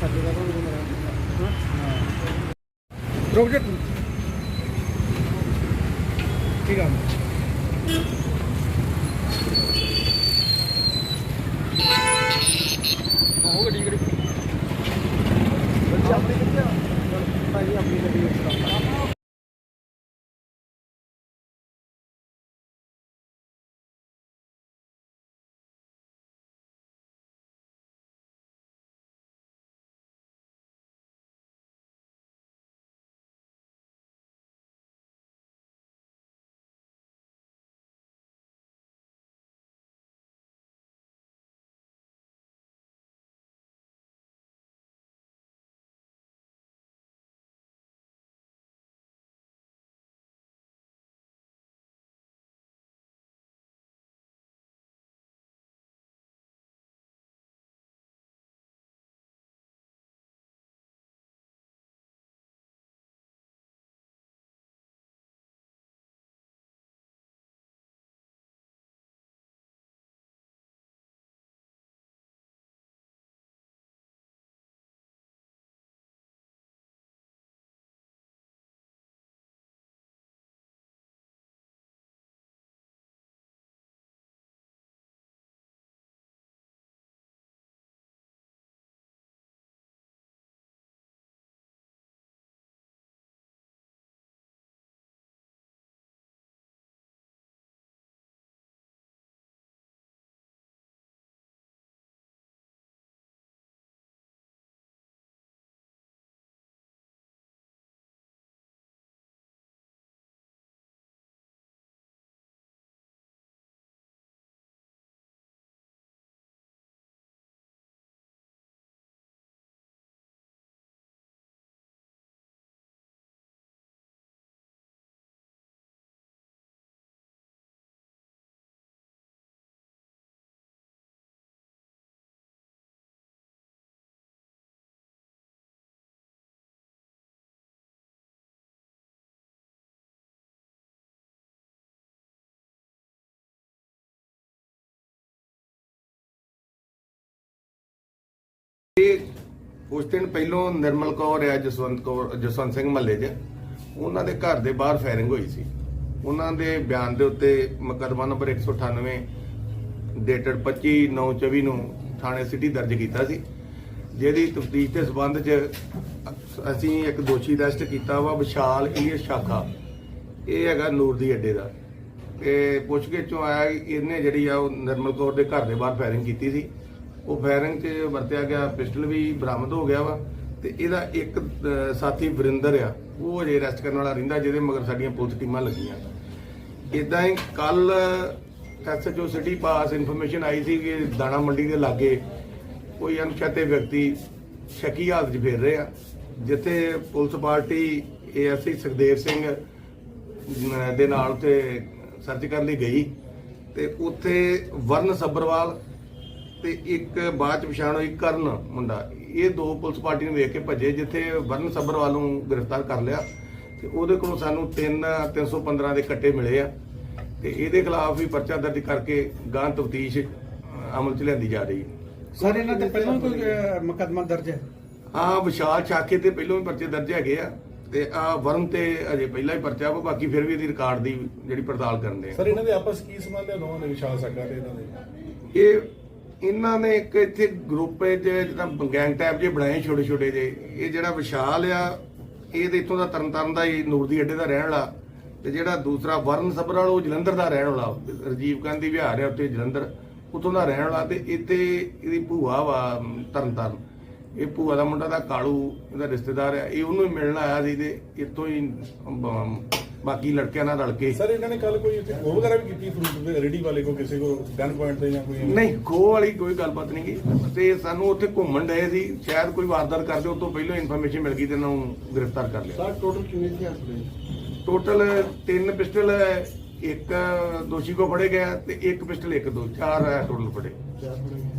ਸਾਡੇ ਦਾ ਰੁਕ ਜਾ। ਤੂੰ ਕੀ ਕੰਮ ਆਹੋ ਗੱਡੀ ਗੱਡੀ ਬੱਚਾ ਆਪਣੀ ਕਿੱਥੇ ਆ ਭਾਈ ਆਪਣੀ ਗੱਡੀ ਵਿੱਚ ਕੰਮ ਉਸ ਦਿਨ ਪਹਿਲੋਂ ਨਿਰਮਲ ਕੌਰ ਆ, ਜਸਵੰਤ ਕੌਰ, ਜਸਵੰਤ ਸਿੰਘ ਮੱਲੇ 'ਚ, ਉਹਨਾਂ ਦੇ ਘਰ ਦੇ ਬਾਹਰ ਫਾਇਰਿੰਗ ਹੋਈ ਸੀ। ਉਹਨਾਂ ਦੇ ਬਿਆਨ ਦੇ ਉੱਤੇ ਮੁਕੱਦਮਾ ਨੰਬਰ 198 ਡੇਟਡ 25/9/24 ਨੂੰ ਥਾਣੇ ਸਿਟੀ ਦਰਜ ਕੀਤਾ ਸੀ। ਜਿਹਦੀ ਤਫਤੀਸ਼ ਦੇ ਸਬੰਧ 'ਚ ਅਸੀਂ ਇੱਕ ਦੋਸ਼ੀ ਅਰੈਸਟ ਕੀਤਾ ਵਾ, ਵਿਸ਼ਾਲ ਇਲੀਅਸ ਸ਼ਾਖਾ। ਇਹ ਹੈਗਾ ਨੂਰ ਦੀ ਅੱਡੇ ਦਾ। ਤੇ ਪੁੱਛਗਿੱਛ ਚੋਂ ਆਇਆ ਇਹਨੇ ਜਿਹੜੀ ਆ ਉਹ ਨਿਰਮਲ ਕੌਰ ਦੇ ਘਰ ਦੇ ਬਾਹਰ ਫਾਇਰਿੰਗ ਕੀਤੀ ਸੀ। ਉਹ ਫਾਇਰਿੰਗ 'ਚ ਵਰਤਿਆ ਗਿਆ, ਪਿਸਟਲ ਵੀ ਬਰਾਮਦ ਹੋ ਗਿਆ ਵਾ, ਤੇ ਇਹਦਾ ਇੱਕ ਸਾਥੀ ਵਰਿੰਦਰ ਆ, ਉਹ ਅਜੇ ਅਰੈਸਟ ਕਰਨ ਵਾਲਾ ਰਹਿੰਦਾ, ਜਿਹਦੇ ਮਗਰ ਸਾਡੀਆਂ ਪੁਲਿਸ ਟੀਮਾਂ ਲੱਗੀਆਂ। ਇਦਾਂ ਹੀ ਕੱਲ ਐਸਐਚਓ ਸਿਟੀ ਪਾਸ ਇਨਫੋਰਮੇਸ਼ਨ ਆਈ ਸੀ ਕਿ ਦਾਣਾ ਮੰਡੀ ਦੇ ਲਾਗੇ ਕੋਈ ਅਣਪਛਾਤੇ ਵਿਅਕਤੀ ਸ਼ੱਕੀ ਹਾਲਤ 'ਚ ਫਿਰ ਰਹੇ ਆ, ਜਿੱਥੇ police party ASI Sukhdev Singh ਦੇ ਨਾਲ ਤੇ ਸਰਚ ਕਰਨ ਲਈ ਗਈ, ਤੇ ਉੱਥੇ ਵਰਨ ਸੱਬਰਵਾਲ ਤੇ ਇੱਕ ਬਾਅਦ ਚ ਪਛਾਣ ਹੋਈ ਕਰਨ ਮੁੰਡਾ। ਇਹ ਦੋ ਪੁਲਿਸ ਪਾਰਟੀ ਨੂੰ ਵੇਖ ਕੇ ਭੱਜੇ ਜਿੱਥੇ ਵਰਨ ਸੱਬਰਵਾਲ ਨੂੰ ਗ੍ਰਿਫਤਾਰ ਕਰ ਲਿਆ। ਤੇ ਉਹਦੇ ਕੋਲੋਂ ਸਾਨੂੰ 3 315 ਦੇ ਕੱਟੇ ਮਿਲੇ ਆ। ਤੇ ਇਹਦੇ ਖਿਲਾਫ ਵੀ ਪਰਚਾ ਦਰਜ ਕਰਕੇ ਗਾਂ ਤਫਤੀਸ਼ ਅਮਲ ਚ ਲਿਆਂਦੀ ਜਾ ਰਹੀ ਹੈ। ਸਰ ਇਹਨਾਂ ਤੇ ਪਹਿਲਾਂ ਵੀ ਕੋਈ ਮੁਕੱਦਮਾ ਦਰਜ ਹੈ? ਹਾਂ ਵਿਸ਼ਾਲ ਛਾਕੇ ਤੇ ਪਹਿਲਾਂ ਵੀ ਪਰਚੇ ਦਰਜ ਹੈਗੇ ਆ। ਤੇ ਆ ਵਰਨ ਤੇ ਅਜੇ ਪਹਿਲਾਂ ਹੀ ਪਰਚਾ ਵਾ ਬਾਕੀ ਫਿਰ ਵੀ ਇਹਦੀ ਰਿਕਾਰਡ ਦੀ ਜਿਹੜੀ ਪੜਤਾਲ ਕਰਦੇ ਆ। ਸਰ ਇਹਨਾਂ ਦੇ ਆਪਸ ਕੀ ਸੰਬੰਧ ਹੈ ਦੋਵਾਂ ਦੇ ਵਿਸ਼ਾਲ ਸਕਾ ਤੇ ਇਹਨਾਂ ਦੇ? ਇਹ ਇਹਨਾਂ ਨੇ ਇੱਕ ਇੱਥੇ ਗਰੁੱਪ ਹੈ ਜੇ ਜਿੱਦਾਂ ਗੈਂਗ ਟਾਈਪ ਜੇ ਬਣਾਏ ਛੋਟੇ ਛੋਟੇ ਜੇ ਇਹ ਜਿਹੜਾ ਵਿਸ਼ਾਲ ਆ ਇਹ ਤੇ ਇੱਥੋਂ ਦਾ ਤਰਨਤਾਰਨ ਦਾ ਹੀ ਨੂਰਦੀ ਅੱਡੇ ਦਾ ਰਹਿਣ ਵਾਲਾ। ਤੇ ਜਿਹੜਾ ਦੂਸਰਾ ਵਰਨ ਸਬਰਾਲ ਉਹ ਜਲੰਧਰ ਦਾ ਰਹਿਣ ਵਾਲਾ। ਰਜੀਵ ਗਾਂਧੀ ਵਿਹਾਰ ਹੈ ਉੱਥੇ ਜਲੰਧਰ ਉੱਥੋਂ ਦਾ ਰਹਿਣ ਵਾਲਾ ਤੇ ਇੱਥੇ ਇਹਦੀ ਭੂਆ ਵਾ ਅਮ, ਤਰਨਤਾਰਨ। ਇਹ ਭੂਆ ਦਾ ਮੁੰਡਾ ਦਾ ਕਾਲੂ ਇਹਦਾ ਰਿਸ਼ਤੇਦਾਰ ਆ। ਇਹ ਉਹਨੂੰ ਹੀ ਮਿਲਣ ਆਇਆ ਸੀ ਤੇ ਇੱਥੋਂ ਹੀ ਬਾਕੀ ਲੜਕਿਆਂ ਨਾਲ ਰਲ ਕੇ। ਸਰ ਇਹਨਾਂ ਨੇ ਕੱਲ ਕੋਈ ਉੱਥੇ ਉਹ ਵਗੈਰਾ ਵੀ ਕੀਤੀ ਫਰੂਟ ਦੇ ਰੇਡੀ ਵਾਲੇ ਕੋ ਕਿਸੇ ਕੋ ਗਨ ਪੁਆਇੰਟ ਤੇ ਜਾਂ ਕੋਈ ਨਹੀਂ ਖੋਹ ਵਾਲੀ ਕੋਈ ਗੱਲਬਾਤ ਨਹੀਂ ਗਈ। ਤੇ ਸਾਨੂੰ ਉੱਥੇ ਘੁੰਮਣ ਡਏ ਸੀ। ਸ਼ਾਇਦ ਕੋਈ ਵਾਰਦਾਤ ਕਰਦੇ ਤੋਂ ਪਹਿਲਾਂ ਇਨਫੋਰਮੇਸ਼ਨ ਮਿਲ ਗਈ ਤੇ ਇਹਨਾਂ ਨੂੰ ਗ੍ਰਿਫਤਾਰ ਕਰ ਲਿਆ। ਸਰ ਟੋਟਲ ਕਿੰਨੇ ਸੀ ਹਸਪਤਾਲ ਟੋਟਲ ਤਿੰਨ ਪਿਸਟਲ ਇੱਕ ਦੋਸ਼ੀ ਕੋ ਫੜੇ ਗਿਆ ਤੇ ਇੱਕ ਪਿਸਟਲ ਇੱਕ ਦੋ ਚਾਰ ਹੈ ਟੋਟਲ ਫੜੇ। ਚਾਰ ਫੜੇ ਗਏ।